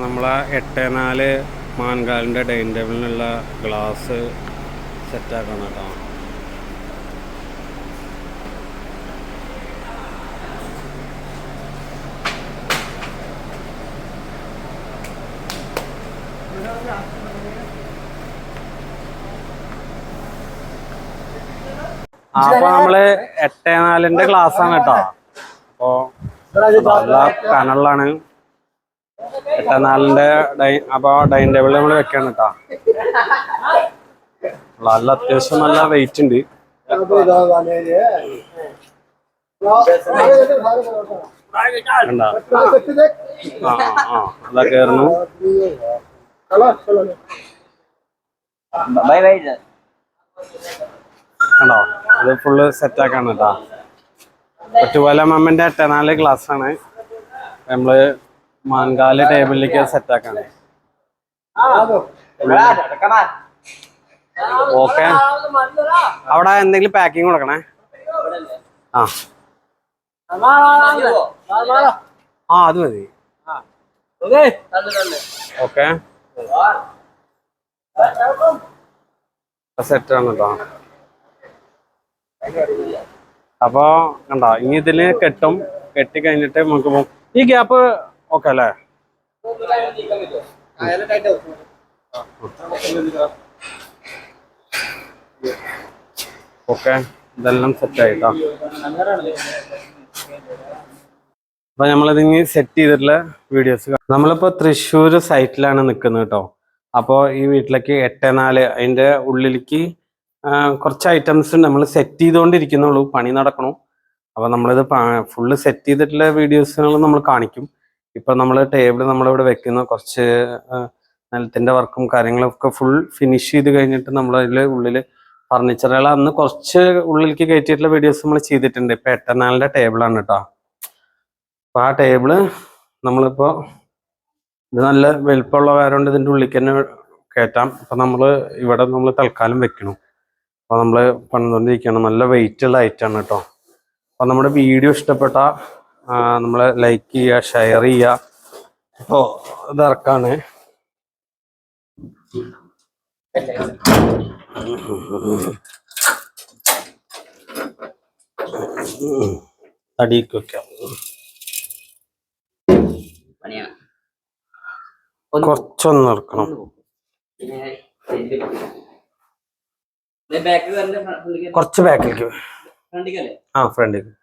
നമ്മളെ എട്ട് നാല് മാൻകാലിന്റെ ഡൈനിങ് ടേബിളിനുള്ള ഗ്ലാസ് സെറ്റാക്കണം കേട്ടോ. അപ്പൊ നമ്മൾ എട്ടേ നാലിന്റെ ക്ലാസ് ആണ് കേട്ടോ. അപ്പോ കനലാണ് എട്ട് നാലിന്റെ ഡൈ അപ്പൊ ഡൈനിങ് ടേബിളിൽ നമ്മൾ വെക്കാണ് കേട്ടോ. നല്ല അത്യാവശ്യം നല്ല വെയിറ്റ് ഉണ്ട്. ആ ആ, അതാ ബൈ കണ്ടോ? ഇത് ഫുള്ള് സെറ്റാക്കാണ് കേട്ടോ. ഒറ്റുപോലെ മമ്മന്റെ എട്ടനാല് ക്ലാസ് ആണ്. നമ്മൾ മാൻകാൽ ടേബിളിലേക്ക് സെറ്റ് ആക്കാണ് ഓക്കെ. അവിടെ എന്തെങ്കിലും പാക്കിംഗ് കൊടുക്കണേ? ആ. ആ അത് മതി. ഓക്കെ. സെറ്റ് ആണ് കേട്ടോ. അപ്പൊ കണ്ടോ ഇനി ഇതിൽ കെട്ടും. കെട്ടി കഴിഞ്ഞിട്ട് നമുക്ക് പോകും ഈ ഗ്യാപ്പ് ഓക്കെ അല്ലേ? ഓക്കെ. ഇതെല്ലാം സെറ്റ് ആയിട്ടോ? അപ്പൊ നമ്മളിതിങ്ങി സെറ്റ് ചെയ്തിട്ടുള്ള വീഡിയോസ് നമ്മളിപ്പോ തൃശ്ശൂർ സൈറ്റിലാണ് നിൽക്കുന്നത് കേട്ടോ അപ്പോൾ ഈ വീട്ടിലേക്ക് എട്ട് നാല് അതിന്റെ ഉള്ളിലേക്ക് കുറച്ച് ഐറ്റംസ് നമ്മൾ സെറ്റ് ചെയ്തുകൊണ്ടിരിക്കുന്നുള്ളൂ പണി നടക്കണു. അപ്പൊ നമ്മളിത് ഫുള്ള് സെറ്റ് ചെയ്തിട്ടുള്ള വീഡിയോസുകൾ നമ്മൾ കാണിക്കും. ഇപ്പൊ നമ്മൾ ടേബിൾ നമ്മളിവിടെ വെക്കുന്ന. കുറച്ച് നിലത്തിന്റെ വർക്കും കാര്യങ്ങളൊക്കെ ഫുൾ ഫിനിഷ് ചെയ്ത് കഴിഞ്ഞിട്ട് നമ്മൾ അതിൽ ഉള്ളിൽ ഫർണിച്ചറുകൾ അന്ന് കുറച്ച് ഉള്ളിലേക്ക് കയറ്റിയിട്ടുള്ള വീഡിയോസ് നമ്മൾ ചെയ്തിട്ടുണ്ട്. ഇപ്പൊ എട്ടനാലിന്റെ ടേബിളാണ് കേട്ടോ അപ്പൊ ആ ടേബിൾ നമ്മളിപ്പോ ഇത് നല്ല വലുപ്പമുള്ള കാരണം ഇതിന്റെ ഉള്ളിൽ തന്നെ കയറ്റാം അപ്പൊ നമ്മൾ ഇവിടെ നമ്മൾ തൽക്കാലം വെക്കണം അപ്പൊ നമ്മൾ പണിതുകൊണ്ടിരിക്കുകയാണ്. നല്ല വെയിറ്റ് ഉള്ള ഐറ്റാണ് കേട്ടോ അപ്പൊ നമ്മുടെ വീഡിയോ ഇഷ്ടപ്പെട്ട നമ്മളെ ലൈക്ക് ചെയ്യുക ഷെയർ ചെയ്യുക. അപ്പോൾ ഇതറക്കാണ് തടിക്ക് വെക്കാം. കുറച്ചൊന്ന് ഇറക്കണം. കുറച്ച് ബാക്കിലേക്ക് ആ ഫ്രണ്ടിലേക്ക്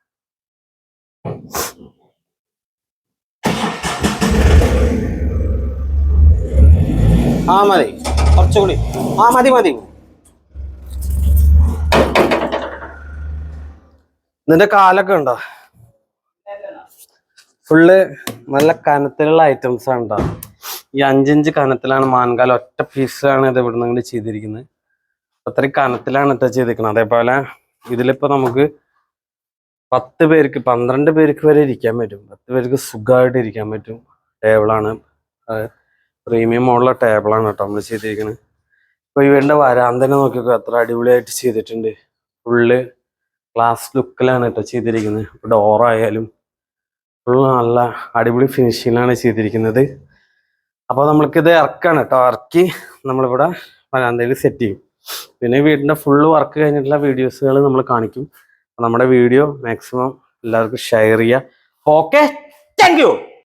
ആ മതി. കുറച്ചുകൂടി. ആ മതി മതി. നിന്റെ കാലൊക്കെ ഉണ്ടോ? ഫുള്ള് നല്ല കനത്തിലുള്ള ഐറ്റംസ് ആണ് ഉണ്ടോ ഈ അഞ്ചിഞ്ച് കനത്തിലാണ് മാൻകാല ഒറ്റ പീസാണ് ഇത് ഇവിടുന്ന് ഇങ്ങോട്ട് ചെയ്തിരിക്കുന്നത് അത്രയും കനത്തിലാണ് ഇട്ട ചെയ്തിരിക്കുന്നത് അതേപോലെ ഇതിലിപ്പോ നമുക്ക് പത്ത് പേർക്ക് പന്ത്രണ്ട് പേർക്ക് വരെ ഇരിക്കാൻ പറ്റും. പത്ത് പേർക്ക് സുഖമായിട്ട് ഇരിക്കാൻ പറ്റും. ടേബിളാണ് പ്രീമിയം മോഡലുള്ള ടേബിളാണ് കേട്ടോ നമ്മൾ ചെയ്തിരിക്കുന്നത് ഇപ്പോൾ വീടിന്റെ വരാന്തനെ നോക്കിക്കോ എത്ര അടിപൊളിയായിട്ട് ചെയ്തിട്ടുണ്ട്. ഫുള്ള് ഗ്ലാസ് ലുക്കിലാണ് കേട്ടോ ചെയ്തിരിക്കുന്നത്. ഡോറായാലും ഫുള്ള് നല്ല അടിപൊളി ഫിനിഷിങ്ങിലാണ് ചെയ്തിരിക്കുന്നത്. അപ്പോൾ നമ്മൾക്കിത് ഇറക്കാണ് കേട്ടോ. ഇറക്കി നമ്മളിവിടെ വരാന്തയിൽ സെറ്റ് ചെയ്യും. പിന്നെ വീടിന്റെ ഫുള്ള് വർക്ക് കഴിഞ്ഞിട്ടുള്ള വീഡിയോസുകൾ നമ്മൾ കാണിക്കും. നമ്മുടെ വീഡിയോ മാക്സിമം എല്ലാവർക്കും ഷെയർ ചെയ്യുക. Okay thank